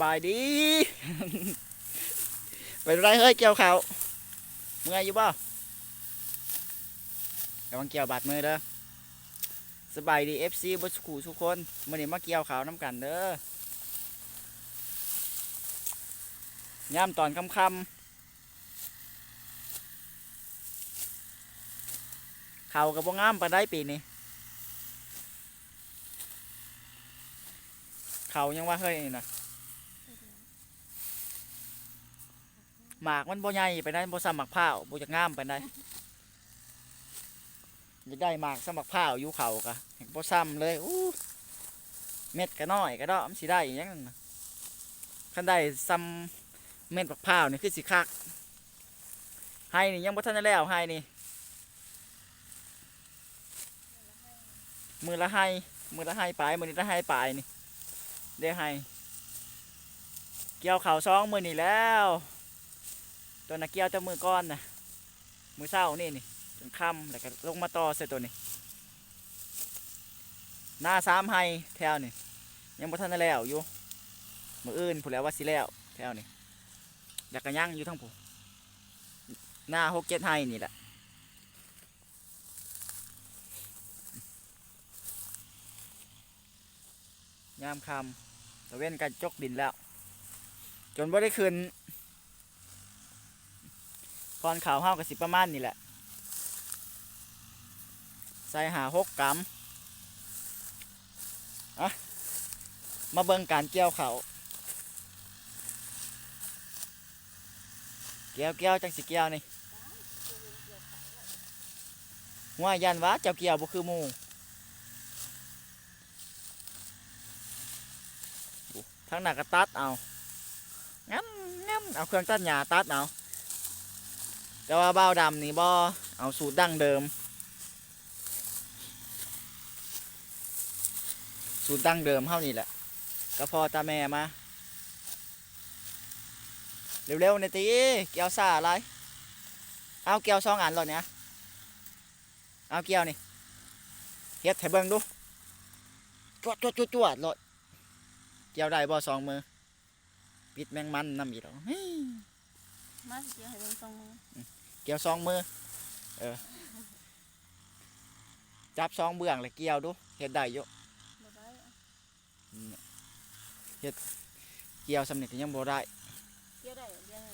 บายดี เป็นไรเฮ้ยเกี่ยวเขาเมื่อยอยู่บ่กำลังเกี่ยวบาดมือเด้อสบายดี FC บสกูทุกคนมื่อนี้มาเกี่ยวเขาวน้ำกันเด้อย่ามตอนค่ำเขากับบ่งามปานได้ปีนี้เขายังว่าเฮ้ยนี่นะ หมากมันบ่ใหญ่ไปได้บ่ซ้ำหมากพร้าบ่จะงามไปได้อยากได้หมากซ้ำหมากพร้าอยู่เขากะบ่ซ้ำเลยอู้เม็ดก็น้อยก็ดอกมันสิได้อหยังนั้นคันได้ซ้ำเม็ดหมากพร้านี่คือสิคักให้นี่ยังบ่ทันได้แล้วให้นี่มือละให้มือละให้ปลายมือนี้ละให้ปลายนี่ได้ให้เกี่ยวเข่าวซองมือนี่แล้ว ตัวน่ะเกี่ยวแต่มือก้อนนะมือเศร้านี่นี่จนค่ำแล้วก็ลงมาต่อใส่ตัวนี้ หน้าสามให้แถวนี่ยังบ่ทันได้แล้วอยู่มืออื่นผู้แล้วว่าสิแล้วแถวนี่แล้วก็ยังอยู่ทั้งผู้หน้าหกเจ็ดให้นี่แหละยามคำตะเว้นกันจกดินแล้ว จนบ่ได้คืน ก่อนข่าวห้าวกับสิประมาณนี่แหละ ใส่หาหกกรัมอะมาเบิ่งการเกี่ยวเขาวเกี่ยวเกี่ยวจังสิเกี่ยวนี่ว่ายันวะเจ้าเกี่ยวบ่คือมูทั้งหน้าก็ตัดเอางั้นงั้นเอาเครื่องตัดหญ้าตัดเอา แต่ว่าเบ้าดำนี่บ่เอาสูตรดั้งเดิม สูตรดั้งเดิมเท่านี้แหละก็พอตาแม่มา เร็วๆในตีเกี่ยวซาอะไร เอาเกี่ยวสองอันหรอเนี่ยเอาเกี่ยวนี่เฮ็ดให้เบิ่งดูจวดจวดจวดจวดเลยเกี่ยวได้บ่สองมือปิดแมงมันน้ำอีกแล้วเฮ้ย มาสิเกี่ยวให้เบิ่งสองมือเกี่ยวสองมือ เออ จับสองเบื้องเลยเกี่ยวดูเฮ็ดได้อยู่บ่ได้อะเกี่ยวสำเร็จยังบ่ได้ เกี่ยวได้เกี่ยวได้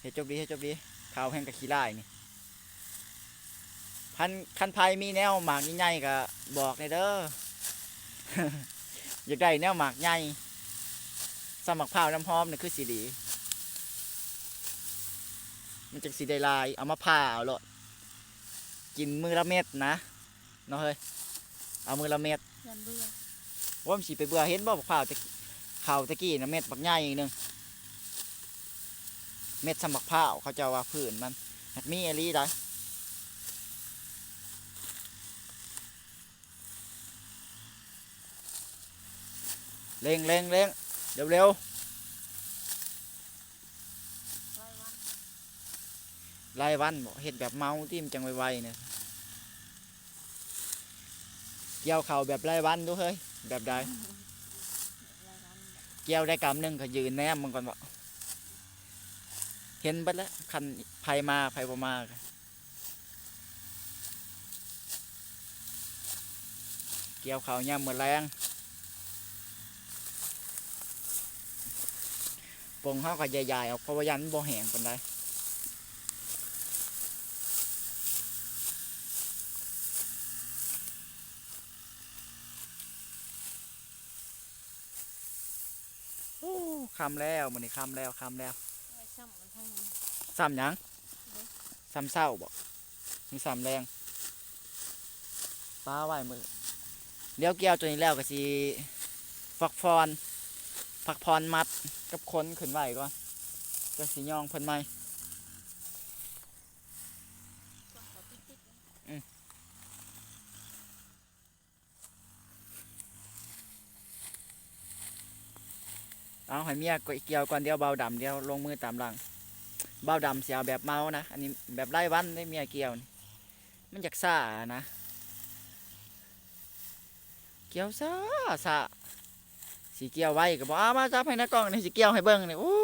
เฮ็ดจบดีเฮ็ดจบดีข้าวแห้งกับขี้ลายนี่พันคันไพมีแนวหมากใหญ่ๆก็บอกในเด้ออยากได้แนวหมากใหญ่สมักพร้าวน้ำหอมนี่คือสีดี มันจะสีได้ลาย เอามาผ่าเอาโลดกินมือละเม็ดนะเนาะเฮ้ยเอามือละเม็ดยันเบื่อว่ามันสิไปเบื่อเห็นบ่บักพร้าวตะกี้ข้าวตะกี้นะเม็ดบักใหญ่หนึงเม็ดสมักพร้าวเขาเจะว่าพื้นมันหักมีอหลีได้เร่งเร่งเร่งเร็วเร็ว ไล่วัน รายวันบ่เฮ็ดแบบเมาที่มันจังไวๆเนี่ยเกี่ยวเข่าแบบรายวันดูเฮ้ยแบบใดเกี่ยวได้กำหนึ่งก็ยืนแนมมันก่อนบ่เห็นเบัดแล้วคันไผมาไผบ่มาก็เกี่ยวเขาวยามมื้อแรงปงเฮาก็ใหญ่ๆออกเพราะว่ายันบ่แหงปานใด คำแล้วมื้อนี้คำแล้วคำแล้วไว้ซ้ำมันทั้งนั้นซ้ำหยังซ้ำเศร้าบ่มีซ้ำแรงป้าไว้มือเลี้ยวแก้วตัวนี้แล้วก็สิฟักฟอนฟักพรมัดกับคนขึ้นไว้ก่อนจะสิย่องเพิ่นไหม ส่วนเขาติ๊กๆนะ เอาให้เมียเกี่ยวก่อนเดียวเบาดำเดียวลงมือตามหลัง เบาดำเสียแบบเมานะ อันนี้แบบไล่วันได้เมียเกี่ยวนี่มันอยากซ่านะ เกี่ยวซ่าซ่าสีเกี่ยวไว้ก็บอกอ้ามาจับให้น้ากล้องนี่สีเกี่ยวให้เบิ่งนี่โอ้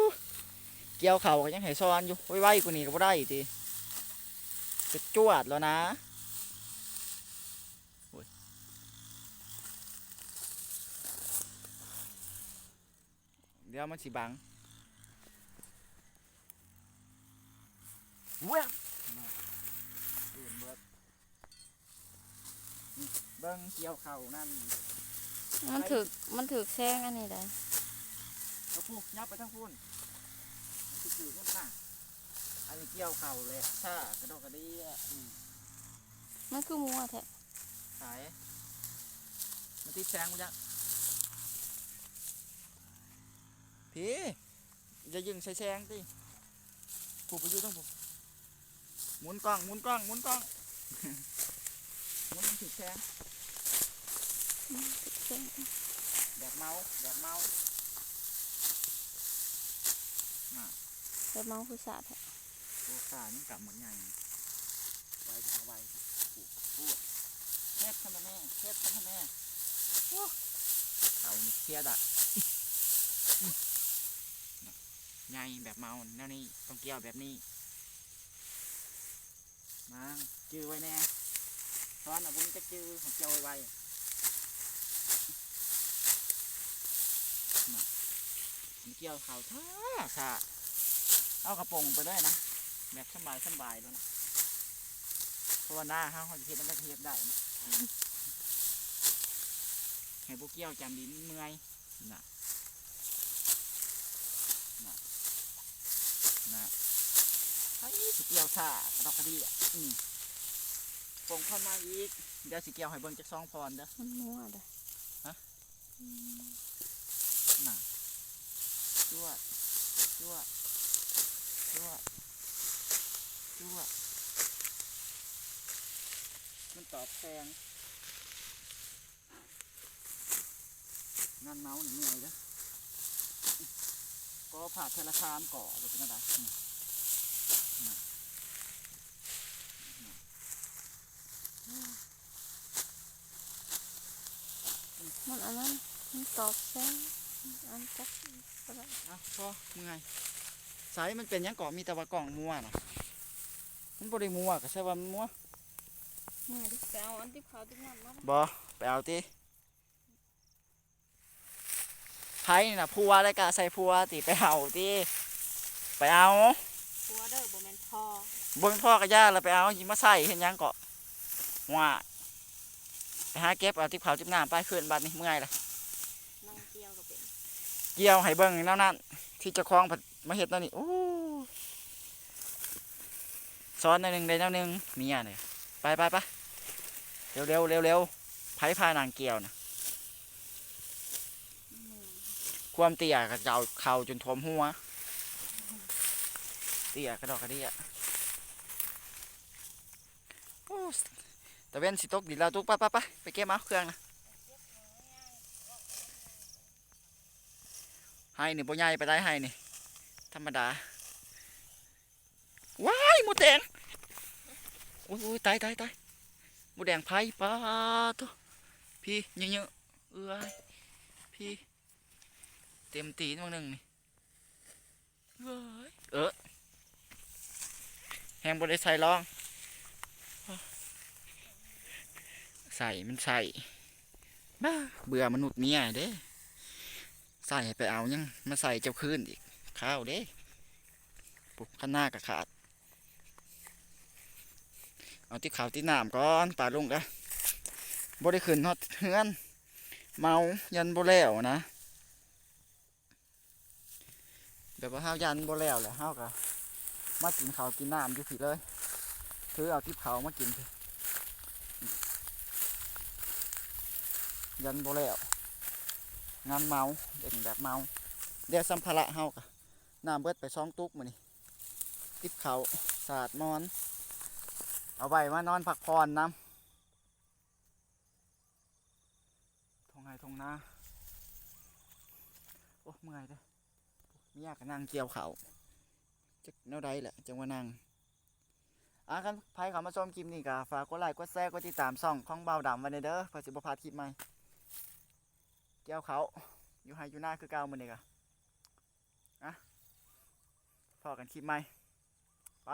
เกี่ยวเขาก็ยังให้ซ้อนอยู่ไว้ๆกว่านี้ก็บ่ได้ทีจะจวดแล้วนะโอ้ย เดี๋ยวมันสิบังเว้ยตื่นเบิดนี่เบิ่งเกี่ยวเขานั่นมันถึกมันถึกแซงอันนี้ได้เอาพูยับไปทั้งพูนคือคือข้างข้างอันนี้เกี่ยวเข่าเลยถ้ากระดอกกระเดียอืมมันคือมัวแท้ขายมันติดแสงมั้ยจ๊ะ พี่อย่ายิงใส่แสงติผูกไปอยู่ทั้งผูกหมุนกล้องหมุนกล้องหมุนกล้องหมุนมันติดแสงถึกแซงแบบเมาแบบเมาแต่เมาคือสาดแท้โอ้ขานี่กลับเหมือนไงไวจะไวพูดพูดเฮ็ดทำไมแม่เฮ็ดทำไมแม่โอ้เขานี่เครียดอะ ไงแบบเมาแนวนี้ต้องเกี่ยวแบบนี้มาจื้อไว้แน่ตอนอะผมจะจื้อของเกี่ยวไว้ๆมันเกี่ยวเขาท่าสะเอากระโปรงไปด้วยนะแบบสบายสบายแล้วนะเพราะว่าหน้าเขาเขาจะเฮ็ดมันก็เฮ็ดได้ให้พวกเกี่ยวจำดินเมื่อยนะ นะไอ้สิเกี่ยวซ่ากระดอกกระดีอะอืมปงพอนมาอีก เดี๋ยวสิเกี่ยวให้เบิ่งจากซองพรเด้อมันมัวได้ฮะอืมน่ะจั่วจั่วจั่วจั่วมันตอบแทงงานเมาหนึ่งเหนื่อยเด้อ ก็ผ่าธนาคารก่อไปเป็นอะไรอืมมันอันนั้นมันตอบแซงอันจักก็ได้อะพอเมื่อยสายมันเป็นหยังก่อมีแต่ว่ากล่องมัวนะมันบ่ได้มัวก็ใช่ว่ามันมัวเมื่อยดิไปเอาอันที่ขาวที่นั่นมาบ่ไปเอาติไผ่น่ะพัวได้กะใส่พัวติไปเอาติไปเอาผัวเด้อบ่แม่นพอเบิ่งพ่อกระย่าแล้วไปเอายิมาใส่เห็นยังเกาะว่าไปหาเก็บเอาที่เผาจิบน้ำไปขึ้นบัดนี้เมื่อยละนั่งเกี่ยวก็เป็นเกี่ยวให้เบิ่งแนวนั้นที่จะคล้องผัดมาเฮ็ดนั่นนี่โอ้ซ้อนหนึ่งได้แนวหนึ่งเมียเนี่ยไปไปไปเร็วเร็วเร็วเร็วไผ่พานางเกี่ยวนะ อืม ความเตี้ยกระเจ้าเข่าจนท่วมหัว เตี้ยกระดอกกระเดี่ยโอ้แต่เว้นสิตกดินแล้วตุกปไปไปไปเก็บเอาเครื่องนะให้นี่บ่ใหญ่ไปได้ให้นี่ธรรมดา ว้ายหมูแดงโอ้ยโอ้ยตายตายตายหมูแดงไผ่ปลาตัวพี่เยอะๆเอ้ยพี่ เต็มตีนบางหนึ่งนี่เว้ยเออแหงบริใส่รอง ใส่มันใส่บ้าเบื่อมนุษย์เมียเด้ ใส่ให้ไปเอายังมาใส่เจ้าคืนอีก ข้าวเด้ปุ๊บข้างหน้ากับขาด เอาที่ขาวที่น้ำก่อนป่าลงเด้อบ่ได้ขึ้นฮอดเฮือน เมายันบ่แล้วนะ แบบว่าห้าวยันบ่แล้วแหละห้าวกะมากินข้าวกินน้ำอยู่ผิดเลยถือเอาทิพเขามากินยันบ่แล้วงานเมาเด็กแบบเมาเดี๋ยวสัมภาระเฮากะน้ำเบิดไปสองตุกมือนี้ทิพเขาสาดมอน เอาไว้มานอนพักผ่อนน้ำทงไงทงนาโอ้เมื่อยเด้ ไมียากก็นั่งเกี่ยวเขาจะแนวใดแหละจังว่านั่งอะกันไผเขามาชมคลิปนี้ก็ฝากกดไลค์กดแชร์กดติดตามช่องของเบาดำไว้เด้อเพื่อสิบพลาดคลิปใหม่เกี่ยวเขาอยู่ไฮอยู่หน้าคือเก่ามื้อนี้กะอะพอกันคลิปใหม่ไป